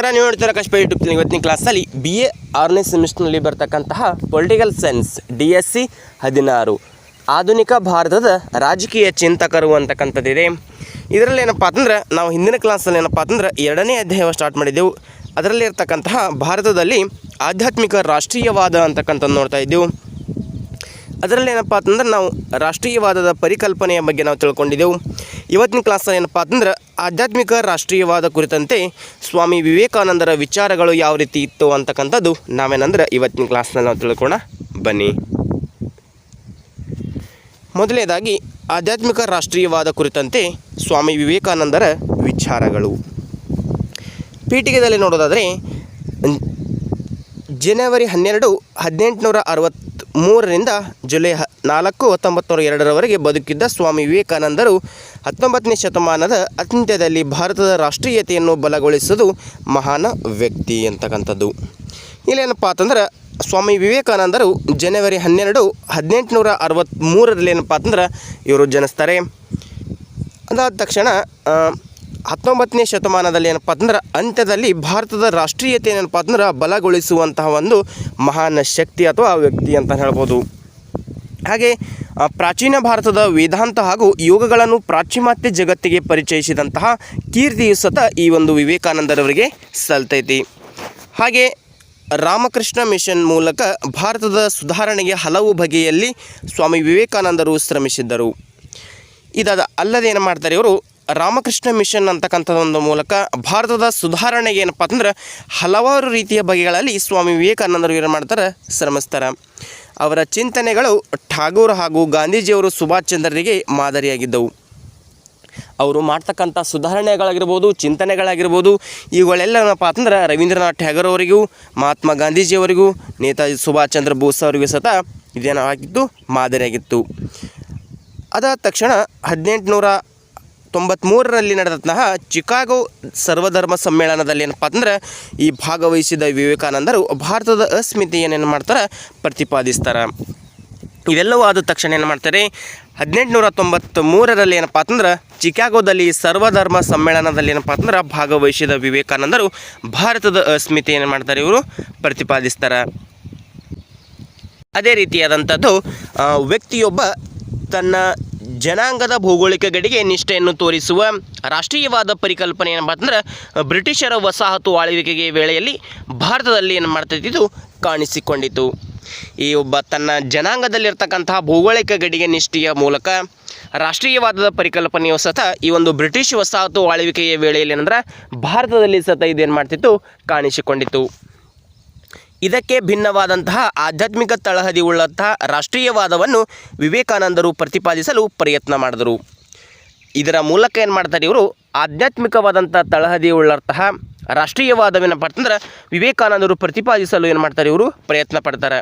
ನಮಸ್ಕಾರ ನೀವು ನೋಡ್ತಾರೆ ಕಷ್ಟ ಯೂಟ್ಯೂಬ್ ಇವತ್ತಿನ ಕ್ಲಾಸಲ್ಲಿ ಬಿ ಎ ಆರನೇ ಸೆಮಿಸ್ಟರ್ನಲ್ಲಿ ಬರ್ತಕ್ಕಂತಹ political science D S C ಹದಿನಾರು. ಆಧುನಿಕ ಭಾರತದ ರಾಜಕೀಯ ಚಿಂತಕರು ಅಂತಕ್ಕಂಥದ್ದಿದೆ. ಇದರಲ್ಲಿ ಏನಪ್ಪ ಅಂದ್ರೆ ನಾವು ಹಿಂದಿನ ಕ್ಲಾಸಲ್ಲಿ ಏನಪ್ಪ ಅಂದ್ರೆ ಎರಡನೇ ಅಧ್ಯಾಯ ಸ್ಟಾರ್ಟ್ ಮಾಡಿದ್ದೆವು. ಅದರಲ್ಲಿ ಇರ್ತಕ್ಕಂತಹ ಭಾರತದಲ್ಲಿ ಆಧ್ಯಾತ್ಮಿಕ ರಾಷ್ಟ್ರೀಯವಾದ ಅಂತಕ್ಕಂಥದ್ದು ನೋಡ್ತಾ ಇದ್ದೆವು. ಅದರಲ್ಲಿ ಏನಪ್ಪ ಅಂತಂದ್ರೆ ನಾವು ರಾಷ್ಟ್ರೀಯವಾದದ ಪರಿಕಲ್ಪನೆಯ ಬಗ್ಗೆ ನಾವು ತಿಳ್ಕೊಂಡಿದ್ದೆವು. ಇವತ್ತಿನ ಕ್ಲಾಸಲ್ಲಿ ಏನಪ್ಪ ಅಂತಂದ್ರೆ ಆಧ್ಯಾತ್ಮಿಕ ರಾಷ್ಟ್ರೀಯವಾದ ಕುರಿತಂತೆ ಸ್ವಾಮಿ ವಿವೇಕಾನಂದರ ವಿಚಾರಗಳು ಯಾವ ರೀತಿ ಇತ್ತು ಅಂತಕ್ಕಂಥದ್ದು ನಾವೇನಂದ್ರೆ ಇವತ್ತಿನ ಕ್ಲಾಸ್ನಲ್ಲಿ ನಾವು ತಿಳ್ಕೊಣ ಬನ್ನಿ. ಮೊದಲನೇದಾಗಿ ಆಧ್ಯಾತ್ಮಿಕ ರಾಷ್ಟ್ರೀಯವಾದ ಕುರಿತಂತೆ ಸ್ವಾಮಿ ವಿವೇಕಾನಂದರ ವಿಚಾರಗಳು. ಪೀಠಿಗೆದಲ್ಲಿ ನೋಡೋದಾದರೆ ಜನವರಿ ಹನ್ನೆರಡು ಹದಿನೆಂಟುನೂರ ಅರವತ್ತ್ಮೂರರಿಂದ ಜುಲೈ ಹ ನಾಲ್ಕು ಹತ್ತೊಂಬತ್ತು ಎರಡರವರೆಗೆ ಬದುಕಿದ್ದ ಸ್ವಾಮಿ ವಿವೇಕಾನಂದರು ಹತ್ತೊಂಬತ್ತನೇ ಶತಮಾನದ ಅಂತ್ಯದಲ್ಲಿ ಭಾರತದ ರಾಷ್ಟ್ರೀಯತೆಯನ್ನು ಬಲಗೊಳಿಸೋದು ಮಹಾನ್ ವ್ಯಕ್ತಿ ಅಂತಕ್ಕಂಥದ್ದು. ಇಲ್ಲೇನಪ್ಪ ಅಂತಂದ್ರೆ ಸ್ವಾಮಿ ವಿವೇಕಾನಂದರು ಜನವರಿ ಹನ್ನೆರಡು ಹದಿನೆಂಟುನೂರ ಅರವತ್ತ್ಮೂರರಲ್ಲಿ ಏನಪ್ಪ ಅಂತಂದ್ರೆ ಇವರು ಜನಿಸ್ತಾರೆ. ಅದಾದ ತಕ್ಷಣ ಹತ್ತೊಂಬತ್ತನೇ ಶತಮಾನದಲ್ಲಿ ಏನಪ್ಪ ಅಂದ್ರೆ ಅಂತ್ಯದಲ್ಲಿ ಭಾರತದ ರಾಷ್ಟ್ರೀಯತೆ ಏನಪ್ಪ ಅಂದ್ರೆ ಬಲಗೊಳಿಸುವಂತಹ ಒಂದು ಮಹಾನ್ ಶಕ್ತಿ ಅಥವಾ ವ್ಯಕ್ತಿ ಅಂತ ಹೇಳ್ಬೋದು. ಹಾಗೆ ಪ್ರಾಚೀನ ಭಾರತದ ವೇದಾಂತ ಹಾಗೂ ಯೋಗಗಳನ್ನು ಪಾಶ್ಚಿಮಾತ್ಯ ಜಗತ್ತಿಗೆ ಪರಿಚಯಿಸಿದಂತಹ ಕೀರ್ತಿಯು ಸತ ಈ ಒಂದು ವಿವೇಕಾನಂದರವರಿಗೆ ಸಲ್ತೈತಿ. ಹಾಗೆ, ರಾಮಕೃಷ್ಣ ಮಿಷನ್ ಮೂಲಕ ಭಾರತದ ಸುಧಾರಣೆಗೆ ಹಲವು ಬಗೆಯಲ್ಲಿ ಸ್ವಾಮಿ ವಿವೇಕಾನಂದರು ಶ್ರಮಿಸಿದ್ದರು. ಇದಾದ ಅಲ್ಲದೆ ಏನು ಮಾಡ್ತಾರೆ ಇವರು ರಾಮಕೃಷ್ಣ ಮಿಷನ್ ಅಂತಕ್ಕಂಥದ್ದು ಒಂದು ಮೂಲಕ ಭಾರತದ ಸುಧಾರಣೆಗೆ ಏನಪ್ಪ ಅಂದ್ರೆ ಹಲವಾರು ರೀತಿಯ ಬಗೆಗಳಲ್ಲಿ ಸ್ವಾಮಿ ವಿವೇಕಾನಂದರು ಏನು ಮಾಡ್ತಾರೆ? ಶ್ರಮಿಸ್ತಾರೆ. ಅವರ ಚಿಂತನೆಗಳು ಠಾಗೂರ್ ಹಾಗೂ ಗಾಂಧೀಜಿಯವರು ಸುಭಾಷ್ ಚಂದ್ರರಿಗೆ ಮಾದರಿಯಾಗಿದ್ದವು. ಅವರು ಮಾಡ್ತಕ್ಕಂಥ ಸುಧಾರಣೆಗಳಾಗಿರ್ಬೋದು, ಚಿಂತನೆಗಳಾಗಿರ್ಬೋದು, ಇವುಗಳೆಲ್ಲ ಏನಪ್ಪ ಅಂತಂದ್ರೆ ರವೀಂದ್ರನಾಥ್ ಟ್ಯಾಗೂರ್ ಅವರಿಗೂ, ಮಹಾತ್ಮ ಗಾಂಧೀಜಿಯವರಿಗೂ ನೇತಾಜಿ ಸುಭಾಷ್ ಚಂದ್ರ ಬೋಸ್ ಅವರಿಗೂ ಸತ ಇದೇನಾಗಿತ್ತು ಮಾದರಿಯಾಗಿತ್ತು. ಅದಾದ ತಕ್ಷಣ ಹದಿನೆಂಟುನೂರ ತೊಂಬತ್ತ್ಮೂರರಲ್ಲಿ ನಡೆದಂತಹ ಚಿಕಾಗೋ ಸರ್ವಧರ್ಮ ಸಮ್ಮೇಳನದಲ್ಲಿ ಏನಪ್ಪ ಅಂದ್ರೆ ಈ ಭಾಗವಹಿಸಿದ ವಿವೇಕಾನಂದರು ಭಾರತದ ಅಸ್ಮಿತೆಯನ್ನು ಏನು ಮಾಡ್ತಾರೆ? ಪ್ರತಿಪಾದಿಸ್ತಾರೆ. ಇವೆಲ್ಲವೂ ಆದ ತಕ್ಷಣ ಏನು ಮಾಡ್ತಾರೆ? ಹದಿನೆಂಟುನೂರ ತೊಂಬತ್ತ್ಮೂರರಲ್ಲಿ ಏನಪ್ಪ ಅಂತಂದ್ರೆ ಚಿಕಾಗೋದಲ್ಲಿ ಸರ್ವಧರ್ಮ ಸಮ್ಮೇಳನದಲ್ಲಿ ಏನಪ್ಪ ಅಂದ್ರೆ ಭಾಗವಹಿಸಿದ ವಿವೇಕಾನಂದರು ಭಾರತದ ಅಸ್ಮಿತೆಯನ್ನು ಮಾಡ್ತಾರೆ ಇವರು? ಪ್ರತಿಪಾದಿಸ್ತಾರೆ. ಅದೇ ರೀತಿಯಾದಂಥದ್ದು ವ್ಯಕ್ತಿಯೊಬ್ಬ ತನ್ನ ಜನಾಂಗದ ಭೌಗೋಳಿಕ ಗಡಿಗೆ ನಿಷ್ಠೆಯನ್ನು ತೋರಿಸುವ ರಾಷ್ಟ್ರೀಯವಾದ ಪರಿಕಲ್ಪನೆ ಏನಪ್ಪ ಅಂತಂದ್ರೆ, ಬ್ರಿಟಿಷರ ವಸಾಹತು ಆಳ್ವಿಕೆಗೆ ವೇಳೆಯಲ್ಲಿ ಭಾರತದಲ್ಲಿ ಏನು ಮಾಡ್ತೈತಿ ಇದು ಕಾಣಿಸಿಕೊಂಡಿತು ಈ ಒಬ್ಬ ತನ್ನ ಜನಾಂಗದಲ್ಲಿರ್ತಕ್ಕಂತಹ ಭೌಗೋಳಿಕ ಗಡಿಗೆ ನಿಷ್ಠೆಯ ಮೂಲಕ ರಾಷ್ಟ್ರೀಯವಾದದ ಪರಿಕಲ್ಪನೆಯು ಸತ ಈ ಒಂದು ಬ್ರಿಟಿಷ್ ವಸಾಹತು ಆಳ್ವಿಕೆಯ ವೇಳೆಯಲ್ಲಿ ಏನಂದ್ರೆ, ಭಾರತದಲ್ಲಿ ಸತ ಇದೇನು ಮಾಡ್ತಿತ್ತು? ಕಾಣಿಸಿಕೊಂಡಿತು ಇದಕ್ಕೆ ಭಿನ್ನವಾದಂತಹ ಆಧ್ಯಾತ್ಮಿಕ ತಳಹದಿ ಉಳ್ಳಂತಹ ರಾಷ್ಟ್ರೀಯವಾದವನ್ನು ವಿವೇಕಾನಂದರು ಪ್ರತಿಪಾದಿಸಲು ಪ್ರಯತ್ನ ಮಾಡಿದರು. ಇದರ ಮೂಲಕ ಏನು ಮಾಡ್ತಾರೆ ಇವರು? ಆಧ್ಯಾತ್ಮಿಕವಾದಂಥ ತಳಹದಿ ಉಳ್ಳಂತಹ ರಾಷ್ಟ್ರೀಯವಾದವೇನಪ್ಪ ಅಂತಂದ್ರೆ ವಿವೇಕಾನಂದರು ಪ್ರತಿಪಾದಿಸಲು ಏನು ಮಾಡ್ತಾರೆ ಇವರು? ಪ್ರಯತ್ನ ಪಡ್ತಾರೆ.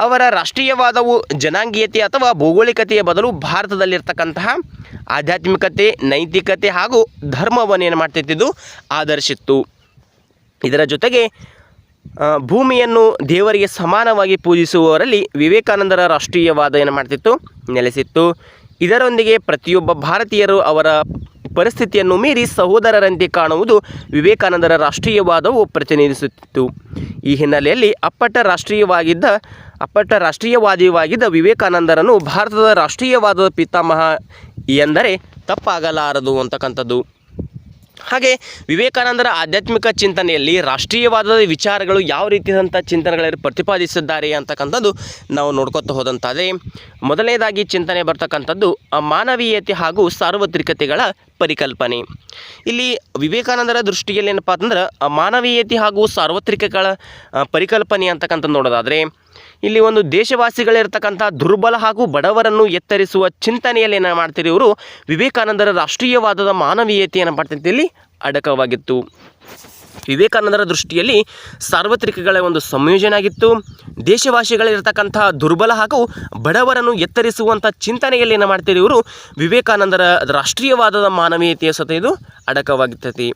ಅವರ ರಾಷ್ಟ್ರೀಯವಾದವು ಜನಾಂಗೀಯತೆ ಅಥವಾ ಭೌಗೋಳಿಕತೆಯ ಬದಲು ಭಾರತದಲ್ಲಿರ್ತಕ್ಕಂತಹ ಆಧ್ಯಾತ್ಮಿಕತೆ, ನೈತಿಕತೆ ಹಾಗೂ ಧರ್ಮವನ್ನು ಏನು ಮಾಡ್ತಿದ್ದು ಆಧರಿಸಿತ್ತು. ಇದರ ಜೊತೆಗೆ ಭೂಮಿಯನ್ನು ದೇವರಿಗೆ ಸಮಾನವಾಗಿ ಪೂಜಿಸುವವರಲ್ಲಿ ವಿವೇಕಾನಂದರ ರಾಷ್ಟ್ರೀಯವಾದ ಏನು ಮಾಡ್ತಿತ್ತು? ನೆಲೆಸಿತ್ತು. ಇದರೊಂದಿಗೆ ಪ್ರತಿಯೊಬ್ಬ ಭಾರತೀಯರು ಅವರ ಪರಿಸ್ಥಿತಿಯನ್ನು ಮೀರಿ ಸಹೋದರರಂತೆ ಕಾಣುವುದು ವಿವೇಕಾನಂದರ ರಾಷ್ಟ್ರೀಯವಾದವು ಪ್ರತಿನಿಧಿಸುತ್ತಿತ್ತು. ಈ ಹಿನ್ನೆಲೆಯಲ್ಲಿ ಅಪ್ಪಟ ರಾಷ್ಟ್ರೀಯವಾಗಿದ್ದ, ಅಪ್ಪಟ ರಾಷ್ಟ್ರೀಯವಾದಿಯಾಗಿದ್ದ ವಿವೇಕಾನಂದರನ್ನು ಭಾರತದ ರಾಷ್ಟ್ರೀಯವಾದದ ಪಿತಾಮಹ ಎಂದರೆ ತಪ್ಪಾಗಲಾರದು ಅಂತಕ್ಕಂಥದ್ದು. ಹಾಗೆ ವಿವೇಕಾನಂದರ ಆಧ್ಯಾತ್ಮಿಕ ಚಿಂತನೆಯಲ್ಲಿ ರಾಷ್ಟ್ರೀಯವಾದದ ವಿಚಾರಗಳು ಯಾವ ರೀತಿಯಾದಂಥ ಚಿಂತನೆಗಳಲ್ಲಿ ಪ್ರತಿಪಾದಿಸಿದ್ದಾರೆ ಅಂತಕ್ಕಂಥದ್ದು ನಾವು ನೋಡ್ಕೊತ ಹೋದಂಥದ್ದೇ ಮೊದಲನೇದಾಗಿ ಚಿಂತನೆ ಬರ್ತಕ್ಕಂಥದ್ದು ಮಾನವೀಯತೆ ಹಾಗೂ ಸಾರ್ವತ್ರಿಕತೆಗಳ ಪರಿಕಲ್ಪನೆ. ಇಲ್ಲಿ ವಿವೇಕಾನಂದರ ದೃಷ್ಟಿಯಲ್ಲಿ ಏನಪ್ಪ ಅಂತಂದ್ರೆ ಮಾನವೀಯತೆ ಹಾಗೂ ಸಾರ್ವತ್ರಿಕಗಳ ಪರಿಕಲ್ಪನೆ ಅಂತಕ್ಕಂಥದ್ದು ನೋಡೋದಾದರೆ ಇಲ್ಲಿ ಒಂದು ದೇಶವಾಸಿಗಳಿರ್ತಕ್ಕಂಥ ದುರ್ಬಲ ಹಾಗೂ ಬಡವರನ್ನು ಎತ್ತರಿಸುವ ಚಿಂತನೆಯಲ್ಲಿ ಏನು ಮಾಡ್ತೀರಿ ಇವರು? ವಿವೇಕಾನಂದರ ರಾಷ್ಟ್ರೀಯವಾದದ ಮಾನವೀಯತೆಯನ್ನು ಏನಪ್ಪ ಇಲ್ಲಿ ಅಡಕವಾಗಿತ್ತು. ವಿವೇಕಾನಂದರ ದೃಷ್ಟಿಯಲ್ಲಿ ಸಾರ್ವತ್ರಿಕಗಳ ಒಂದು ಸಂಯೋಜನೆ ಆಗಿತ್ತು. ದೇಶವಾಸಿಗಳಿರ್ತಕ್ಕಂಥ ದುರ್ಬಲ ಹಾಗೂ ಬಡವರನ್ನು ಎತ್ತರಿಸುವಂಥ ಚಿಂತನೆಯಲ್ಲಿ ಏನು ಮಾಡ್ತೀರಿ ಇವರು? ವಿವೇಕಾನಂದರ ರಾಷ್ಟ್ರೀಯವಾದದ ಮಾನವೀಯತೆಯ ಸತ ಇದು ಅಡಕವಾಗಿರ್ತೈತಿ.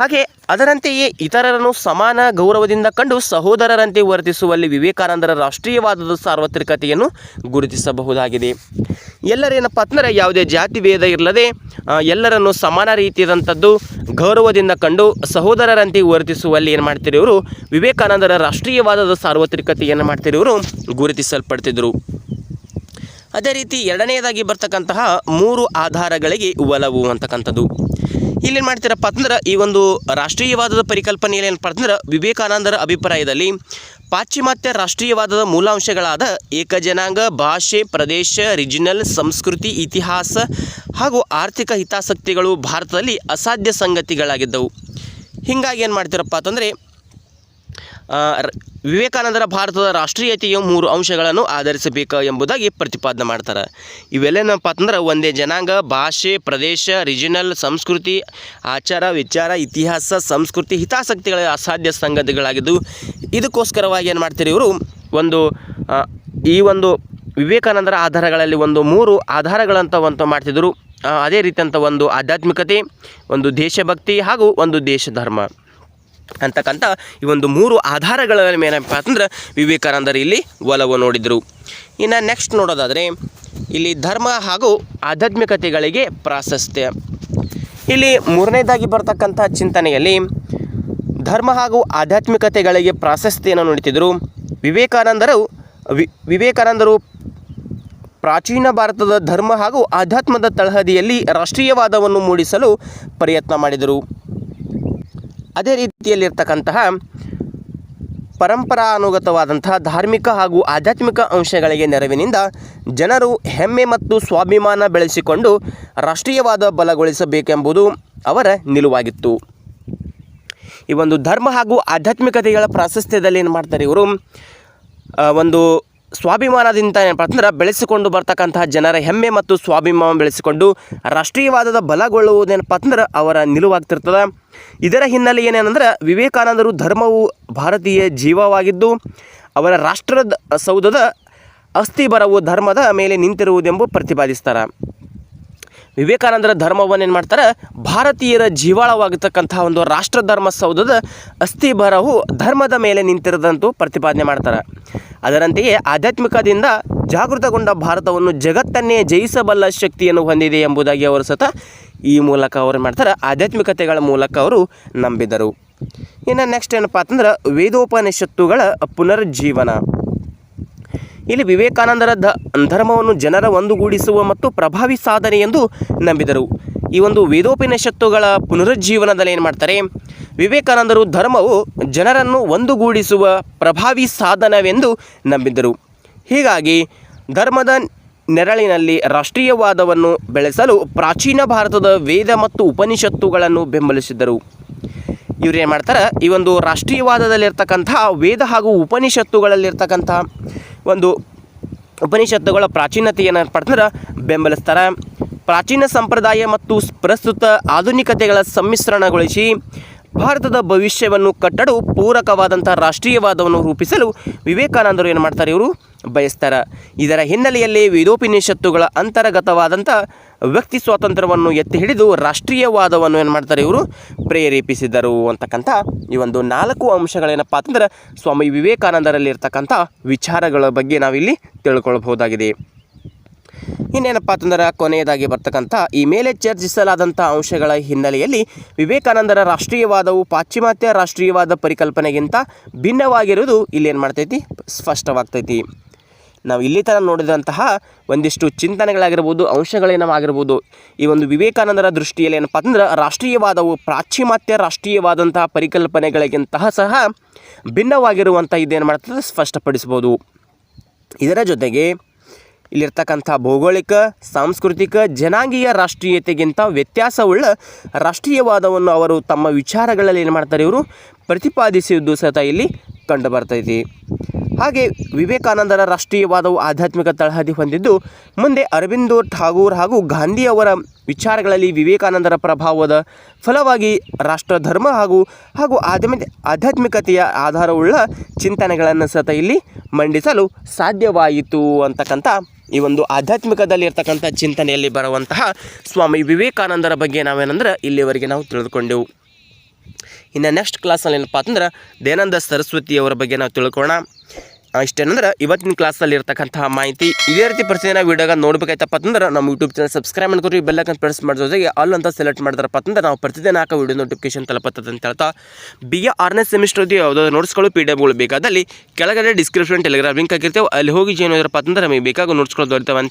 ಹಾಗೆ ಅದರಂತೆಯೇ ಇತರರನ್ನು ಸಮಾನ ಗೌರವದಿಂದ ಕಂಡು ಸಹೋದರರಂತೆ ವರ್ತಿಸುವಲ್ಲಿ ವಿವೇಕಾನಂದರ ರಾಷ್ಟ್ರೀಯವಾದದ ಸಾರ್ವತ್ರಿಕತೆಯನ್ನು ಗುರುತಿಸಬಹುದಾಗಿದೆ. ಎಲ್ಲರೇನಪ್ಪ ಅಂತಂದರೆ ಯಾವುದೇ ಜಾತಿ ಭೇದ ಇರಲದೆ ಎಲ್ಲರನ್ನು ಸಮಾನ ರೀತಿಯಾದಂಥದ್ದು ಗೌರವದಿಂದ ಕಂಡು ಸಹೋದರರಂತೆ ವರ್ತಿಸುವಲ್ಲಿ ಏನು ಮಾಡ್ತಾರೆ ಇವರು? ವಿವೇಕಾನಂದರ ರಾಷ್ಟ್ರೀಯವಾದದ ಸಾರ್ವತ್ರಿಕತೆಯನ್ನು ಮಾಡ್ತಾರೆ ಇವರು ಗುರುತಿಸಲ್ಪಡ್ತಿದ್ದರು ಅದೇ ರೀತಿ ಎರಡನೆಯದಾಗಿ ಬರ್ತಕ್ಕಂತಹ ಮೂರು ಆಧಾರಗಳಿಗೆ ಒಲವು ಅಂತಕ್ಕಂಥದ್ದು. ಇಲ್ಲೇನು ಮಾಡ್ತೀರಪ್ಪ ಅಂತಂದ್ರೆ ಈ ಒಂದು ರಾಷ್ಟ್ರೀಯವಾದದ ಪರಿಕಲ್ಪನೆಯಲ್ಲಿ ಏನಪ್ಪ ಅಂತಂದ್ರೆ ವಿವೇಕಾನಂದರ ಅಭಿಪ್ರಾಯದಲ್ಲಿ ಪಾಶ್ಚಿಮಾತ್ಯ ರಾಷ್ಟ್ರೀಯವಾದದ ಮೂಲಾಂಶಗಳಾದ ಏಕಜನಾಂಗ, ಭಾಷೆ, ಪ್ರದೇಶ, ರಿಜಿನಲ್, ಸಂಸ್ಕೃತಿ, ಇತಿಹಾಸ ಹಾಗೂ ಆರ್ಥಿಕ ಹಿತಾಸಕ್ತಿಗಳು ಭಾರತದಲ್ಲಿ ಅಸಾಧ್ಯ ಸಂಗತಿಗಳಾಗಿದ್ದವು. ಹೀಗಾಗಿ ಏನು ಮಾಡ್ತೀರಪ್ಪ ಅಂತಂದರೆ ವಿವೇಕಾನಂದರ ಭಾರತದ ರಾಷ್ಟ್ರೀಯತೆಯ ಮೂರು ಅಂಶಗಳನ್ನು ಆಧರಿಸಬೇಕು ಎಂಬುದಾಗಿ ಪ್ರತಿಪಾದನೆ ಮಾಡ್ತಾರೆ. ಇವೆಲ್ಲೇನಪ್ಪ ಅಂತಂದ್ರೆ ಒಂದೇ ಜನಾಂಗ ಭಾಷೆ ಪ್ರದೇಶ ರಿಜಿನಲ್ ಸಂಸ್ಕೃತಿ ಆಚಾರ ವಿಚಾರ ಇತಿಹಾಸ ಸಂಸ್ಕೃತಿ ಹಿತಾಸಕ್ತಿಗಳ ಅಸಾಧ್ಯ ಸಂಗತಿಗಳಾಗಿದ್ದು ಇದಕ್ಕೋಸ್ಕರವಾಗಿ ಏನು ಮಾಡ್ತೀರಿ ಇವರು ಒಂದು ಈ ಒಂದು ವಿವೇಕಾನಂದರ ಆಧಾರಗಳಲ್ಲಿ ಒಂದು ಮೂರು ಆಧಾರಗಳಂತ ಒಂದು ಮಾಡ್ತಿದ್ರು. ಆ, ಅದೇ ರೀತಿಯಂಥ ಒಂದು ಆಧ್ಯಾತ್ಮಿಕತೆ ಒಂದು ದೇಶಭಕ್ತಿ ಹಾಗೂ ಒಂದು ದೇಶ ಧರ್ಮ ಅಂತಕ್ಕಂಥ ಈ ಒಂದು ಮೂರು ಆಧಾರಗಳ ಏನಪ್ಪ ಅಂತಂದ್ರೆ ವಿವೇಕಾನಂದರು ಇಲ್ಲಿ ಒಲವು ನೋಡಿದರು. ಇನ್ನು ನೆಕ್ಸ್ಟ್ ನೋಡೋದಾದರೆ ಇಲ್ಲಿ ಧರ್ಮ ಹಾಗೂ ಆಧ್ಯಾತ್ಮಿಕತೆಗಳಿಗೆ ಪ್ರಾಶಸ್ತ್ಯ. ಇಲ್ಲಿ ಮೂರನೇದಾಗಿ ಬರ್ತಕ್ಕಂಥ ಚಿಂತನೆಯಲ್ಲಿ ಧರ್ಮ ಹಾಗೂ ಆಧ್ಯಾತ್ಮಿಕತೆಗಳಿಗೆ ಪ್ರಾಶಸ್ತ್ಯವನ್ನು ನೀಡುತ್ತಿದ್ದರು ವಿವೇಕಾನಂದರು ವಿವೇಕಾನಂದರು ಪ್ರಾಚೀನ ಭಾರತದ ಧರ್ಮ ಹಾಗೂ ಆಧ್ಯಾತ್ಮದ ತಳಹದಿಯಲ್ಲಿ ರಾಷ್ಟ್ರೀಯವಾದವನ್ನು ಮೂಡಿಸಲು ಪ್ರಯತ್ನ ಮಾಡಿದರು. ಅದೇ ರೀತಿಯಲ್ಲಿರ್ತಕ್ಕಂತಹ ಪರಂಪರಾನುಗತವಾದಂತಹ ಧಾರ್ಮಿಕ ಹಾಗೂ ಆಧ್ಯಾತ್ಮಿಕ ಅಂಶಗಳಿಗೆ ನೆರವಿನಿಂದ ಜನರು ಹೆಮ್ಮೆ ಮತ್ತು ಸ್ವಾಭಿಮಾನ ಬೆಳೆಸಿಕೊಂಡು ರಾಷ್ಟ್ರೀಯವಾದ ಬಲಗೊಳಿಸಬೇಕೆಂಬುದು ಅವರ ನಿಲುವಾಗಿತ್ತು. ಈ ಒಂದು ಧರ್ಮ ಹಾಗೂ ಆಧ್ಯಾತ್ಮಿಕತೆಗಳ ಪ್ರಾಶಸ್ತ್ಯದಲ್ಲಿ ಏನು ಮಾಡ್ತಾರೆ ಇವರು? ಒಂದು ಸ್ವಾಭಿಮಾನದಿಂದ ಏನಪ್ಪ ಬೆಳೆಸಿಕೊಂಡು ಬರ್ತಕ್ಕಂತಹ ಜನರ ಹೆಮ್ಮೆ ಮತ್ತು ಸ್ವಾಭಿಮಾನ ಬೆಳೆಸಿಕೊಂಡು ರಾಷ್ಟ್ರೀಯವಾದದ ಬಲಗೊಳ್ಳುವುದೇನಪ್ಪ ಅಂದ್ರೆ ಅವರ ನಿಲುವಾಗ್ತಿರ್ತದೆ ಇದರ ಹಿನ್ನೆಲೆ ಏನೇನಂದ್ರೆ ವಿವೇಕಾನಂದರು ಧರ್ಮವು ಭಾರತೀಯ ಜೀವವಾಗಿದ್ದು, ಅವರ ರಾಷ್ಟ್ರದ ಸೌಧದ ಅಸ್ಥಿಬರವು ಧರ್ಮದ ಮೇಲೆ ನಿಂತಿರುವುದೆಂಬು ಪ್ರತಿಪಾದಿಸ್ತಾರೆ. ವಿವೇಕಾನಂದರ ಧರ್ಮವನ್ನು ಏನು ಮಾಡ್ತಾರೆ? ಭಾರತೀಯರ ಜೀವಾಳವಾಗಿರ್ತಕ್ಕಂತಹ ಒಂದು ರಾಷ್ಟ್ರ ಧರ್ಮ ಸೌಧದ ಅಸ್ಥಿಭರವು ಧರ್ಮದ ಮೇಲೆ ನಿಂತಿರದಂತೂ ಪ್ರತಿಪಾದನೆ ಮಾಡ್ತಾರೆ. ಅದರಂತೆಯೇ ಆಧ್ಯಾತ್ಮಿಕದಿಂದ ಜಾಗೃತಗೊಂಡ ಭಾರತವನ್ನು ಜಗತ್ತನ್ನೇ ಜಯಿಸಬಲ್ಲ ಶಕ್ತಿಯನ್ನು ಹೊಂದಿದೆ ಎಂಬುದಾಗಿ ಅವರು ಸತ ಈ ಮೂಲಕ ಅವರು ಮಾಡ್ತಾರೆ. ಆಧ್ಯಾತ್ಮಿಕತೆಗಳ ಮೂಲಕ ಅವರು ನಂಬಿದರು. ಇನ್ನು ನೆಕ್ಸ್ಟ್ ಏನಪ್ಪ ಅಂತಂದ್ರೆ ವೇದೋಪನಿಷತ್ತುಗಳ ಪುನರುಜ್ಜೀವನ. ಇಲ್ಲಿ ವಿವೇಕಾನಂದರ ಧರ್ಮವನ್ನು ಜನರ ಒಂದುಗೂಡಿಸುವ ಮತ್ತು ಪ್ರಭಾವಿ ಸಾಧನೆ ಎಂದು ನಂಬಿದರು. ಈ ಒಂದು ವೇದೋಪನಿಷತ್ತುಗಳ ಪುನರುಜ್ಜೀವನದಲ್ಲಿ ಏನು ಮಾಡ್ತಾರೆ? ವಿವೇಕಾನಂದರು ಧರ್ಮವು ಜನರನ್ನು ಒಂದುಗೂಡಿಸುವ ಪ್ರಭಾವಿ ಸಾಧನವೆಂದು ನಂಬಿದ್ದರು. ಹೀಗಾಗಿ ಧರ್ಮದ ನೆರಳಿನಲ್ಲಿ ರಾಷ್ಟ್ರೀಯವಾದವನ್ನು ಬೆಳೆಸಲು ಪ್ರಾಚೀನ ಭಾರತದ ವೇದ ಮತ್ತು ಉಪನಿಷತ್ತುಗಳನ್ನು ಬೆಂಬಲಿಸಿದರು ಇವರೇನು ಮಾಡ್ತಾರೆ? ಈ ಒಂದು ರಾಷ್ಟ್ರೀಯವಾದದಲ್ಲಿರ್ತಕ್ಕಂಥ ವೇದ ಹಾಗೂ ಉಪನಿಷತ್ತುಗಳಲ್ಲಿರ್ತಕ್ಕಂಥ ಒಂದು ಉಪನಿಷತ್ತುಗಳ ಪ್ರಾಚೀನತೆಯನ್ನು ಪಡ್ತಾರೆ ಬೆಂಬಲಿಸ್ತಾರೆ. ಪ್ರಾಚೀನ ಸಂಪ್ರದಾಯ ಮತ್ತು ಪ್ರಸ್ತುತ ಆಧುನಿಕತೆಗಳ ಸಮ್ಮಿಶ್ರಣಗೊಳಿಸಿ ಭಾರತದ ಭವಿಷ್ಯವನ್ನು ಕಟ್ಟಡು ಪೂರಕವಾದಂಥ ರಾಷ್ಟ್ರೀಯವಾದವನ್ನು ರೂಪಿಸಲು ವಿವೇಕಾನಂದರು ಏನು ಮಾಡ್ತಾರೆ ಇವರು ಬಯಸ್ತಾರೆ. ಇದರ ಹಿನ್ನೆಲೆಯಲ್ಲಿ ವೇದೋಪನಿಷತ್ತುಗಳ ಅಂತರ್ಗತವಾದಂಥ ವ್ಯಕ್ತಿ ಸ್ವಾತಂತ್ರ್ಯವನ್ನು ಎತ್ತಿ ಹಿಡಿದು ರಾಷ್ಟ್ರೀಯವಾದವನ್ನು ಏನು ಮಾಡ್ತಾರೆ ಇವರು ಪ್ರೇರೇಪಿಸಿದರು ಅಂತಕ್ಕಂಥ ಈ ಒಂದು ನಾಲ್ಕು ಅಂಶಗಳೇನಪ್ಪ ಅಂತಂದ್ರೆ ಸ್ವಾಮಿ ವಿವೇಕಾನಂದರಲ್ಲಿ ಇರ್ತಕ್ಕಂಥ ವಿಚಾರಗಳ ಬಗ್ಗೆ ನಾವಿಲ್ಲಿ ತಿಳ್ಕೊಳ್ಬಹುದಾಗಿದೆ. ಇನ್ನೇನಪ್ಪ ಅಂತಂದ್ರೆ ಕೊನೆಯದಾಗಿ ಬರ್ತಕ್ಕಂಥ ಈ ಮೇಲೆ ಚರ್ಚಿಸಲಾದಂಥ ಅಂಶಗಳ ಹಿನ್ನೆಲೆಯಲ್ಲಿ ವಿವೇಕಾನಂದರ ರಾಷ್ಟ್ರೀಯವಾದವು ಪಾಶ್ಚಿಮಾತ್ಯ ರಾಷ್ಟ್ರೀಯವಾದ ಪರಿಕಲ್ಪನೆಗಿಂತ ಭಿನ್ನವಾಗಿರುವುದು ಇಲ್ಲೇನು ಮಾಡ್ತೈತಿ? ಸ್ಪಷ್ಟವಾಗ್ತೈತಿ. ನಾವು ಇಲ್ಲಿ ತನಕ ನೋಡಿದಂತಹ ಒಂದಿಷ್ಟು ಚಿಂತನೆಗಳಾಗಿರ್ಬೋದು, ಅಂಶಗಳೇನವಾಗಿರ್ಬೋದು, ಈ ಒಂದು ವಿವೇಕಾನಂದರ ದೃಷ್ಟಿಯಲ್ಲಿ ಏನಪ್ಪ ಅಂದ್ರೆ ರಾಷ್ಟ್ರೀಯವಾದವು ಪಾಶ್ಚಿಮಾತ್ಯ ರಾಷ್ಟ್ರೀಯವಾದಂತಹ ಪರಿಕಲ್ಪನೆಗಳಿಗಿಂತಹ ಸಹ ಭಿನ್ನವಾಗಿರುವಂಥ ಇದೇನು ಮಾಡ್ತದೆ? ಸ್ಪಷ್ಟಪಡಿಸ್ಬೋದು. ಇದರ ಜೊತೆಗೆ ಇಲ್ಲಿರ್ತಕ್ಕಂಥ ಭೌಗೋಳಿಕ ಸಾಂಸ್ಕೃತಿಕ ಜನಾಂಗೀಯ ರಾಷ್ಟ್ರೀಯತೆಗಿಂತ ವ್ಯತ್ಯಾಸವುಳ್ಳ ರಾಷ್ಟ್ರೀಯವಾದವನ್ನು ಅವರು ತಮ್ಮ ವಿಚಾರಗಳಲ್ಲಿ ಏನು ಮಾಡ್ತಾರೆ ಇವರು? ಪ್ರತಿಪಾದಿಸಿದ್ದು ಸಹಿತ ಇಲ್ಲಿ ಕಂಡು ಬರ್ತೈತಿ ಹಾಗೆ ವಿವೇಕಾನಂದರ ರಾಷ್ಟ್ರೀಯವಾದವು ಆಧ್ಯಾತ್ಮಿಕ ತಳಹದಿ ಹೊಂದಿದ್ದು, ಮುಂದೆ ಅರವಿಂದೋ ಠಾಗೂರ್ ಹಾಗೂ ಗಾಂಧಿ ಅವರ ವಿಚಾರಗಳಲ್ಲಿ ವಿವೇಕಾನಂದರ ಪ್ರಭಾವದ ಫಲವಾಗಿ ರಾಷ್ಟ್ರ ಧರ್ಮ ಹಾಗೂ ಹಾಗೂ ಆಧ್ಯಮ ಆಧ್ಯಾತ್ಮಿಕತೆಯ ಆಧಾರವುಳ್ಳ ಚಿಂತನೆಗಳನ್ನು ಸತ ಇಲ್ಲಿ ಮಂಡಿಸಲು ಸಾಧ್ಯವಾಯಿತು ಅಂತಕ್ಕಂಥ ಈ ಒಂದು ಆಧ್ಯಾತ್ಮಿಕದಲ್ಲಿ ಇರ್ತಕ್ಕಂಥ ಚಿಂತನೆಯಲ್ಲಿ ಬರುವಂತಹ ಸ್ವಾಮಿ ವಿವೇಕಾನಂದರ ಬಗ್ಗೆ ನಾವೇನಂದ್ರೆ ಇಲ್ಲಿವರೆಗೆ ನಾವು ತಿಳಿದುಕೊಂಡೆವು. ಇನ್ನು ನೆಕ್ಸ್ಟ್ ಕ್ಲಾಸಲ್ಲಿ ಏನಪ್ಪ ಅಂತಂದ್ರೆ ಸರಸ್ವತಿ ಅವರ ಬಗ್ಗೆ ನಾವು ತಿಳ್ಕೊಳ್ಳೋಣ ಆ, ಇಷ್ಟೇನಂದ್ರೆ ಇವತ್ತಿನ ಕ್ಲಾಸಲ್ಲಿ ಇರ್ತಕ್ಕಂತಹ ಮಾಹಿತಿ ಇದೇ ರೀತಿ ಪ್ರತಿದಿನ ವೀಡಿಯೋಗ ನೋಡ್ಬೇಕಾಯ್ತಪ್ಪ ಅಂತಂದ್ರೆ ನಮ್ಮ ಯೂಟ್ಯೂಬ್ ಚಾನಲ್ ಸಬ್ಸ್ಕ್ರೈಬ್ ಮಾಡ್ಕೊರಿ ಬೆಲ್ಲಕ್ಕಂತ ಪ್ರೆಸ್ ಮಾಡಿದ ಜೊತೆಗೆ ಆಲ್ ಅಂತ ಸೆಲೆಕ್ಟ್ ಮಾಡಿದ್ರಪ್ಪ ಅಂತಂದ್ರೆ ನಾವು ಪ್ರತಿದಿನ ಹಾಕೋ ವೀಡಿಯೋ ನೋಟಿಫಿಕೇಶನ್ ತಲುಪತ್ತದ ಅಂತ ಹೇಳ್ತಾ ಬಿ ಎ ಆರನೇ ಸೆಮಿಸ್ಟರ್ದು ಯಾವುದಾದ್ರು ನೋಟ್ಸ್ಗಳು ಪಿ ಡಿ ಎಫ್ಗಳು ಬೇಕಾದಲ್ಲಿ ಕೆಳಗಡೆ ಡಿಸ್ಕ್ರಿಪ್ಷನ್ ಟೆಲಿಗ್ರಾಮ್ ಲಿಂಕ್ ಆಗಿರ್ತೇವೆ ಅಲ್ಲಿ ಹೋಗಿ ಏನು ಅಂತಂದ್ರೆ ನಮಗೆ ಬೇಕಾಗೋ ನೋಟ್ಸ್ಗಳು ದೊರೆತವೆ ಅಂತ